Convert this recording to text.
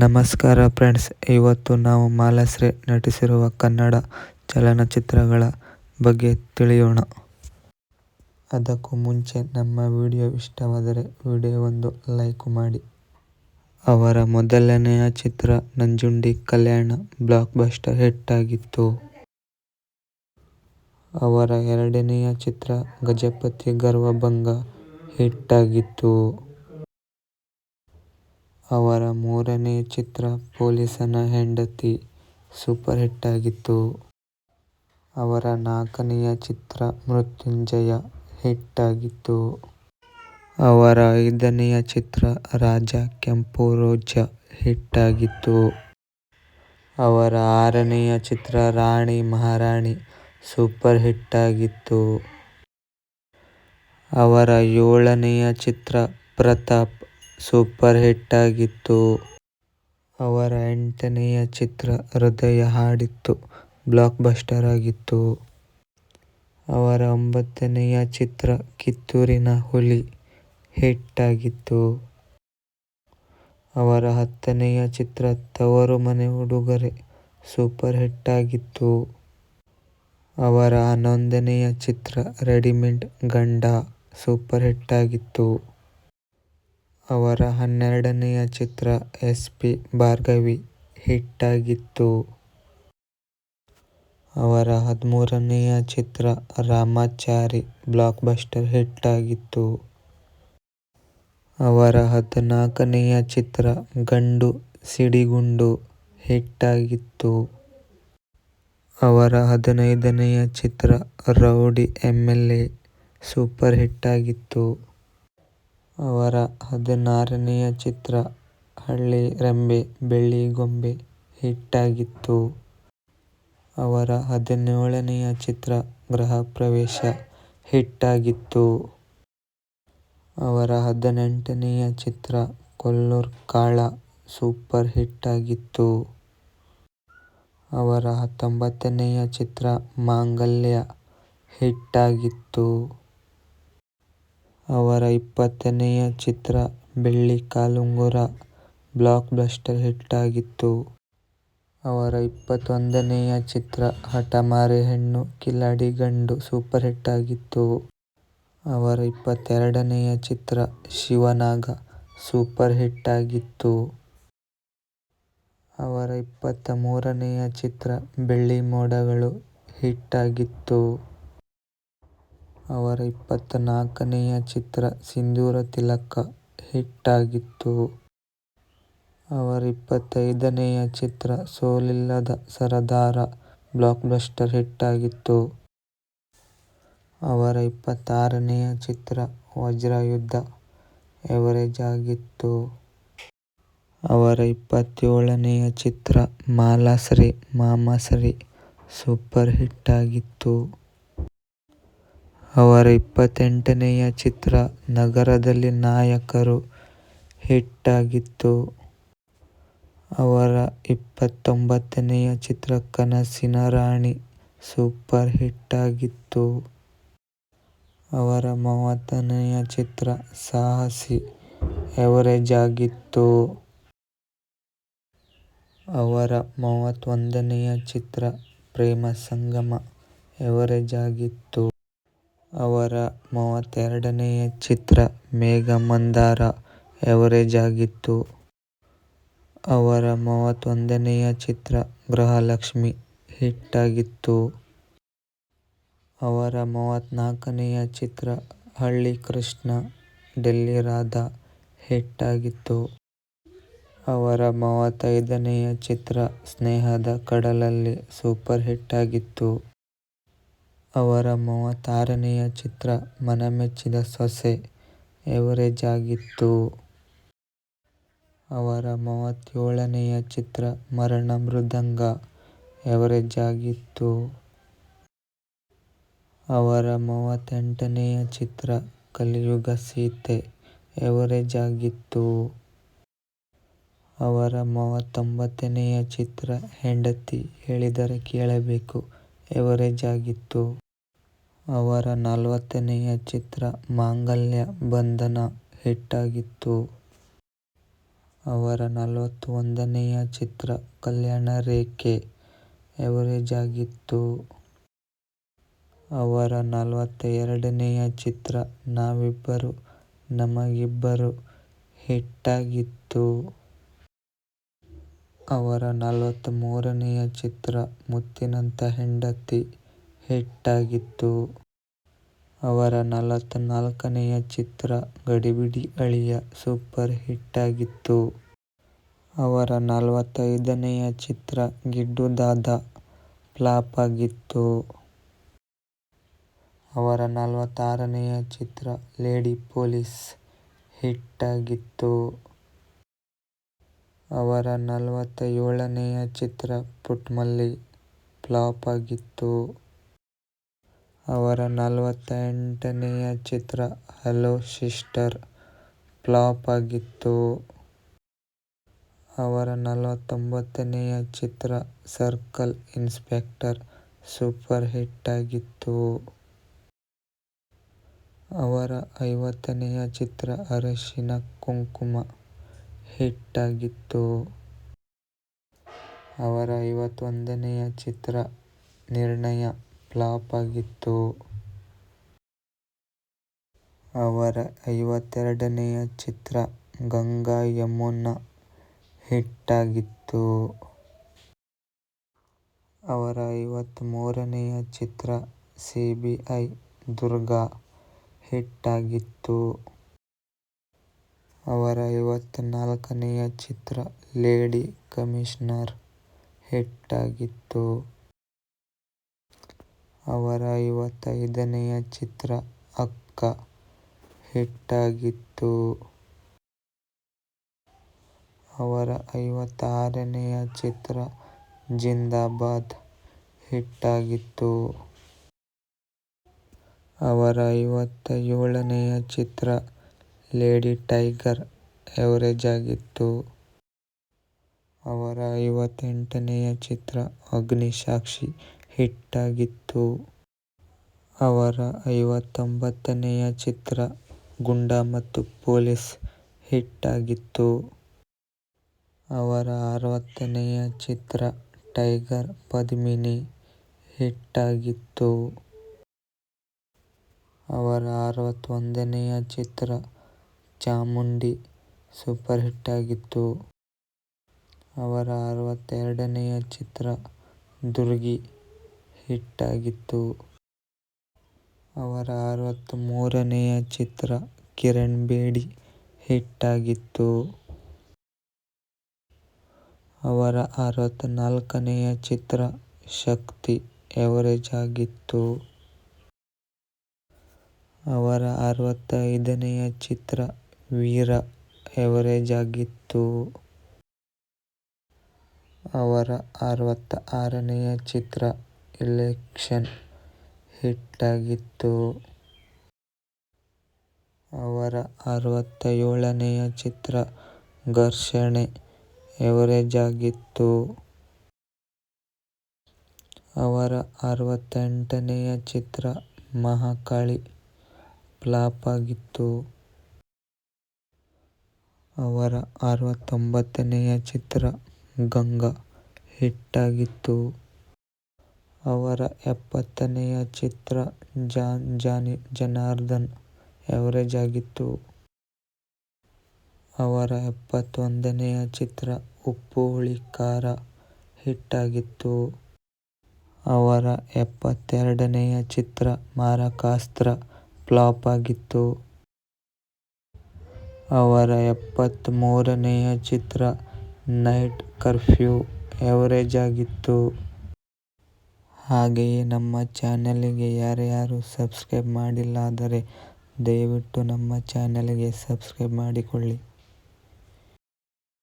ನಮಸ್ಕಾರ ಫ್ರೆಂಡ್ಸ್. ಇವತ್ತು ನಾವು ಮಾಲಾಶ್ರೀ ನಟಿಸಿರುವ ಕನ್ನಡ ಚಲನಚಿತ್ರಗಳ ಬಗ್ಗೆ ತಿಳಿಯೋಣ. ಅದಕ್ಕೂ ಮುಂಚೆ ನಮ್ಮ ವಿಡಿಯೋ ಇಷ್ಟವಾದರೆ ವಿಡಿಯೋವೊಂದು ಲೈಕ್ ಮಾಡಿ. ಅವರ ಮೊದಲನೆಯ ಚಿತ್ರ Nanjundi Kalyana block buster hit ಆಗಿತ್ತು ಅವರ ಎರಡನೆಯ ಚಿತ್ರ ಗಜಪತಿ ಗರ್ವಭಂಗ ಹಿಟ್ ಆಗಿತ್ತು ಅವರ ಮೂರನೇ ಚಿತ್ರ ಪೊಲೀಸನ ಹೆಂಡತಿ ಸೂಪರ್ ಹಿಟ್ ಆಗಿತ್ತು ಅವರ ನಾಲ್ಕನೆಯ ಚಿತ್ರ ಮೃತ್ಯುಂಜಯ ಹಿಟ್ ಆಗಿತ್ತು ಅವರ ಐದನೆಯ ಚಿತ್ರ ರಾಜ ಕೆಂಪು ರೋಜ ಹಿಟ್ ಆಗಿತ್ತು ಅವರ ಆರನೆಯ ಚಿತ್ರ ರಾಣಿ ಮಹಾರಾಣಿ ಸೂಪರ್ ಹಿಟ್ ಆಗಿತ್ತು ಅವರ ಏಳನೆಯ ಚಿತ್ರ ಪ್ರತಾಪ್ ಸೂಪರ್ ಹಿಟ್ ಆಗಿತ್ತು. ಅವರ ಎಂಟನೆಯ ಚಿತ್ರ ಹೃದಯ ಹಾಡಿತ್ತು, ಬ್ಲಾಕ್ ಬಸ್ಟರ್ ಆಗಿತ್ತು. ಅವರ ಒಂಬತ್ತನೆಯ ಚಿತ್ರ ಕಿತ್ತೂರಿನ ಹುಲಿ ಹಿಟ್ ಆಗಿತ್ತು. ಅವರ ಹತ್ತನೆಯ ಚಿತ್ರ ತವರು ಮನೆ ಉಡುಗೊರೆ ಸೂಪರ್ ಹಿಟ್ ಆಗಿತ್ತು. ಅವರ ಹನ್ನೊಂದನೆಯ ಚಿತ್ರ ರೆಡಿಮೇಡ್ ಗಂಡ ಸೂಪರ್ ಹಿಟ್ ಆಗಿತ್ತು. ಅವರ ಹನ್ನೆರಡನೆಯ ಚಿತ್ರ ಎಸ್ ಪಿ ಭಾರ್ಗವಿ ಹಿಟ್ಟಾಗಿತ್ತು. ಅವರ ಹದಿಮೂರನೆಯ ಚಿತ್ರ ರಾಮಾಚಾರಿ ಬ್ಲಾಕ್ಬಸ್ಟರ್ ಹಿಟ್ಟಾಗಿತ್ತು. ಅವರ ಹದಿನಾಲ್ಕನೆಯ ಚಿತ್ರ ಗಂಡು ಸಿಡಿಗುಂಡು ಹಿಟ್ಟಾಗಿತ್ತು. ಅವರ ಹದಿನೈದನೆಯ ಚಿತ್ರ ರೌಡಿ ಎಂಎಲ್ಎ ಸೂಪರ್ ಹಿಟ್ ಆಗಿತ್ತು ಅವರ ಹದಿನಾರನೆಯ ಚಿತ್ರ ಹಳ್ಳಿ ರಂಬೆ, ಬೆಳ್ಳಿ ಗೊಂಬೆ ಹಿಟ್ ಆಗಿತ್ತು ಅವರ ಹದಿನೇಳನೆಯ ಚಿತ್ರ ಗೃಹ ಪ್ರವೇಶ ಹಿಟ್ ಆಗಿತ್ತು ಅವರ ಹದಿನೆಂಟನೆಯ ಚಿತ್ರ "ಕೊಲ್ಲೂರ್ ಕಾಳ ಸೂಪರ್ ಹಿಟ್ ಆಗಿತ್ತು ಅವರ ಹತ್ತೊಂಬತ್ತನೆಯ ಚಿತ್ರ ಮಾಂಗಲ್ಯ ಹಿಟ್ ಆಗಿತ್ತು ಅವರ ಇಪ್ಪತ್ತನೆಯ ಚಿತ್ರ ಬೆಳ್ಳಿ ಕಾಲುಂಗುರ ಬ್ಲಾಕ್ ಬಸ್ಟರ್ ಹಿಟ್ ಆಗಿತ್ತು ಅವರ ಇಪ್ಪತ್ತೊಂದನೆಯ ಚಿತ್ರ ಹಠಮಾರಿ ಹೆಣ್ಣು ಕಿಲಾಡಿ ಗಂಡು ಸೂಪರ್ ಹಿಟ್ ಆಗಿತ್ತು ಅವರ ಇಪ್ಪತ್ತೆರಡನೆಯ ಚಿತ್ರ ಶಿವನಾಗ ಸೂಪರ್ ಹಿಟ್ ಆಗಿತ್ತು ಅವರ ಇಪ್ಪತ್ತ ಮೂರನೆಯ ಚಿತ್ರ ಬೆಳ್ಳಿ ಮೋಡಗಳು ಹಿಟ್ ಆಗಿತ್ತು ಅವರ ಇಪ್ಪತ್ತನಾಲ್ಕನೆಯ ಚಿತ್ರ ಸಿಂಧೂರ ತಿಲಕ ಹಿಟ್ ಆಗಿತ್ತು ಅವರ ಇಪ್ಪತ್ತೈದನೆಯ ಚಿತ್ರ ಸೋಲಿಲ್ಲದ ಸರದಾರ ಬ್ಲಾಕ್ ಬಸ್ಟರ್ ಹಿಟ್ ಆಗಿತ್ತು ಅವರ ಇಪ್ಪತ್ತಾರನೆಯ ಚಿತ್ರ ವಜ್ರಯುದ್ಧ ಎವರೇಜ್ ಆಗಿತ್ತು. ಅವರ ಇಪ್ಪತ್ತೇಳನೆಯ ಚಿತ್ರ ಮಾಲಾಶ್ರೀ ಮಾಮಾಶ್ರೀ ಸೂಪರ್ ಹಿಟ್ ಆಗಿತ್ತು. ಅವರ ಇಪ್ಪತ್ತೆಂಟನೆಯ ಚಿತ್ರ ನಗರದಲ್ಲಿ ನಾಯಕರು ಹಿಟ್ಟಾಗಿತ್ತು. ಅವರ ಇಪ್ಪತ್ತೊಂಬತ್ತನೆಯ ಚಿತ್ರ ಕನಸಿನ ರಾಣಿ ಸೂಪರ್ ಹಿಟ್ ಆಗಿತ್ತು ಅವರ ಮೂವತ್ತನೆಯ ಚಿತ್ರ ಸಾಹಸಿ ಎವರೇಜ್ ಆಗಿತ್ತು. ಅವರ ಮೂವತ್ತೊಂದನೆಯ ಚಿತ್ರ ಪ್ರೇಮ ಸಂಗಮ ಎವರೇಜ್ ಆಗಿತ್ತು. ಅವರ ಮೂವತ್ತೆರಡನೆಯ ಚಿತ್ರ ಮೇಘಮಂದಾರ ಎವರೇಜ್ ಆಗಿತ್ತು ಅವರ ಮೂವತ್ತೊಂದನೆಯ ಚಿತ್ರ ಗೃಹಲಕ್ಷ್ಮಿ ಹಿಟ್ ಆಗಿತ್ತು ಅವರ ಮೂವತ್ನಾಲ್ಕನೆಯ ಚಿತ್ರ ಹಳ್ಳಿ ಕೃಷ್ಣ ಡೆಲ್ಲಿ ರಾಧಾ ಹಿಟ್ ಆಗಿತ್ತು ಅವರ ಮೂವತ್ತೈದನೆಯ ಚಿತ್ರ ಸ್ನೇಹದ ಕಡಲಲ್ಲಿ ಸೂಪರ್ ಹಿಟ್ ಆಗಿತ್ತು ಅವರ ಮೂವತ್ತಾರನೆಯ ಚಿತ್ರ ಮನಮೆಚ್ಚಿದ ಸೊಸೆ ಎವರೇಜ್ ಆಗಿತ್ತು ಅವರ ಮೂವತ್ತೇಳನೆಯ ಚಿತ್ರ ಮರಣ ಮೃದಂಗ ಎವರೇಜ್ ಆಗಿತ್ತು ಅವರ ಮೂವತ್ತೆಂಟನೆಯ ಚಿತ್ರ ಕಲಿಯುಗ ಸೀತೆ ಎವರೇಜ್ ಆಗಿತ್ತು ಅವರ ಮೂವತ್ತೊಂಬತ್ತನೆಯ ಚಿತ್ರ ಹೆಂಡತಿ ಹೇಳಿದರೆ ಕೇಳಬೇಕು ಎವರೇಜ್ ಆಗಿತ್ತು ಅವರ ನಲವತ್ತನೆಯ ಚಿತ್ರ ಮಾಂಗಲ್ಯ ಬಂಧನ ಹಿಟ್ಟಾಗಿತ್ತು. ಅವರ ನಲವತ್ತೊಂದನೆಯ ಚಿತ್ರ ಕಲ್ಯಾಣ ರೇಖೆ ಎವರೇಜ್ ಆಗಿತ್ತು. ಅವರ ನಲವತ್ತೆರಡನೆಯ ಚಿತ್ರ ನಾವಿಬ್ಬರು ನಮಗಿಬ್ಬರು ಹಿಟ್ಟಾಗಿತ್ತು. ಅವರ ನಲವತ್ತಮೂರನೆಯ ಚಿತ್ರ ಮುತ್ತಿನಂತ ಹೆಂಡತಿ ಹಿಟ್ ಆಗಿತ್ತು. ಅವರ ನಲವತ್ನಾಲ್ಕನೆಯ ಚಿತ್ರ ಗಡಿಬಿಡಿ ಅಳಿಯ ಸೂಪರ್ ಹಿಟ್ ಆಗಿತ್ತು. ಅವರ ನಲವತ್ತೈದನೆಯ ಚಿತ್ರ ಗಿಡ್ಡು ದಾದಾ ಫ್ಲಾಪ್ ಆಗಿತ್ತು. ಅವರ ನಲವತ್ತಾರನೆಯ ಚಿತ್ರ ಲೇಡಿ ಪೊಲೀಸ್ ಹಿಟ್ ಆಗಿತ್ತು. ಅವರ ನಲವತ್ತೇಳನೆಯ ಚಿತ್ರ ಪುಟ್ಮಲ್ಲಿ ಫ್ಲಾಪ್ ಆಗಿತ್ತು. ಅವರ ನಲವತ್ತೆಂಟನೆಯ ಚಿತ್ರ ಹಲೋ ಸಿಸ್ಟರ್ ಫ್ಲಾಪ್ ಆಗಿತ್ತು. ಅವರ ನಲವತ್ತೊಂಬತ್ತನೆಯ ಚಿತ್ರ ಸರ್ಕಲ್ ಇನ್ಸ್ಪೆಕ್ಟರ್ ಸೂಪರ್ ಹಿಟ್ ಆಗಿತ್ತು. ಅವರ ಐವತ್ತನೆಯ ಚಿತ್ರ ಅರಶಿನ ಕುಂಕುಮ ಹಿಟ್ ಆಗಿತ್ತು. ಅವರ ಐವತ್ತೊಂದನೆಯ ಚಿತ್ರ ನಿರ್ಣಯ ಫ್ಲಾಪ್ ಆಗಿತ್ತು. ಅವರ ಐವತ್ತೆರಡನೆಯ ಚಿತ್ರ ಗಂಗಾ ಯಮುನಾ ಹಿಟ್ಟಾಗಿತ್ತು. ಅವರ ಐವತ್ತಮೂರನೆಯ ಚಿತ್ರ ಸಿಬಿಐ ದುರ್ಗಾ ಹಿಟ್ಟಾಗಿತ್ತು. ಅವರ ಐವತ್ನಾಲ್ಕನೆಯ ಚಿತ್ರ ಲೇಡಿ ಕಮಿಷನರ್ ಹಿಟ್ ಆಗಿತ್ತು. ಅವರ ಐವತ್ತೈದನೆಯ ಚಿತ್ರ ಅಕ್ಕ ಹಿಟ್ಟಾಗಿತ್ತು. ಅವರ ಐವತ್ತಾರನೆಯ ಚಿತ್ರ ಜಿಂದಾಬಾದ್ ಹಿಟ್ಟಾಗಿತ್ತು. ಅವರ ಐವತ್ತೇಳನೆಯ ಚಿತ್ರ ಲೇಡಿ ಟೈಗರ್ ಎವರೇಜ್ ಆಗಿತ್ತು. ಅವರ ಐವತ್ತೆಂಟನೆಯ ಚಿತ್ರ ಅಗ್ನಿಸಾಕ್ಷಿ ಹಿಟ್ ಆಗಿತ್ತು. ಅವರ ಐವತ್ತೊಂಬತ್ತನೆಯ ಚಿತ್ರ ಗುಂಡಾ ಮತ್ತು ಪೊಲೀಸ್ ಹಿಟ್ ಆಗಿತ್ತು. ಅವರ ಅರವತ್ತನೆಯ ಚಿತ್ರ ಟೈಗರ್ ಪದ್ಮಿನಿ ಹಿಟ್ ಆಗಿತ್ತು. ಅವರ ಅರವತ್ತೊಂದನೆಯ ಚಿತ್ರ ಚಾಮುಂಡಿ ಸೂಪರ್ ಹಿಟ್ ಆಗಿತ್ತು. ಅವರ ಅರವತ್ತೆರಡನೆಯ ಚಿತ್ರ ದುರ್ಗಿ ಹಿಟ್ ಆಗಿತ್ತು. ಅವರ ಅರವತ್ತಮೂರನೆಯ ಚಿತ್ರ ಕಿರಣ್ ಬೇಡಿ ಹಿಟ್ ಆಗಿತ್ತು. ಅವರ ಅರವತ್ನಾಲ್ಕನೆಯ ಚಿತ್ರ ಶಕ್ತಿ ಎವರೇಜ್ ಆಗಿತ್ತು. ಅವರ ಅರವತ್ತೈದನೆಯ ಚಿತ್ರ ವೀರ ಎವರೇಜ್ ಆಗಿತ್ತು. ಅವರ ಅರವತ್ತ ಆರನೆಯ ಚಿತ್ರ ಇಲೆಕ್ಷನ್ ಹಿಟ್ಟಾಗಿತ್ತು ಅವರ ಅರವತ್ತೇಳನೆಯ ಚಿತ್ರ ಘರ್ಷಣೆ ಎವರೇಜ್ ಆಗಿತ್ತು. ಅವರ ಅರವತ್ತೆಂಟನೆಯ ಚಿತ್ರ ಮಹಾಕಾಳಿ ಫ್ಲಾಪ್ ಆಗಿತ್ತು. ಅವರ ಅರವತ್ತೊಂಬತ್ತನೆಯ ಚಿತ್ರ ಗಂಗಾ ಹಿಟ್ ಆಗಿತ್ತು. ಅವರ ಎಪ್ಪತ್ತನೆಯ ಚಿತ್ರ ಜಾನ್, ಜಾನಿ, ಜನಾರ್ದನ್ ಎವರೇಜ್ ಆಗಿತ್ತು. ಅವರ ಎಪ್ಪತ್ತೊಂದನೆಯ ಚಿತ್ರ ಉಪ್ಪು ಹುಳಿ ಖಾರ ಹಿಟ್ ಆಗಿತ್ತು. ಅವರ ಎಪ್ಪತ್ತೆರಡನೆಯ ಚಿತ್ರ ಮಾರಕಾಸ್ತ್ರ ಫ್ಲಾಪ್ ಆಗಿತ್ತು. ಅವರ ಎಪ್ಪತ್ಮೂರನೆಯ ಚಿತ್ರ ನೈಟ್ ಕರ್ಫ್ಯೂ ಎವರೇಜ್ ಆಗಿತ್ತು. ಹಾಗೆಯೇ ನಮ್ಮ ಚಾನೆಲ್ಗೆ ಯಾರ್ಯಾರು ಸಬ್ಸ್ಕ್ರೈಬ್ ಮಾಡಿಲ್ಲ ಆದರೆ ದಯವಿಟ್ಟು ನಮ್ಮ ಚಾನೆಲ್ಗೆ ಸಬ್ಸ್ಕ್ರೈಬ್ ಮಾಡಿಕೊಳ್ಳಿ.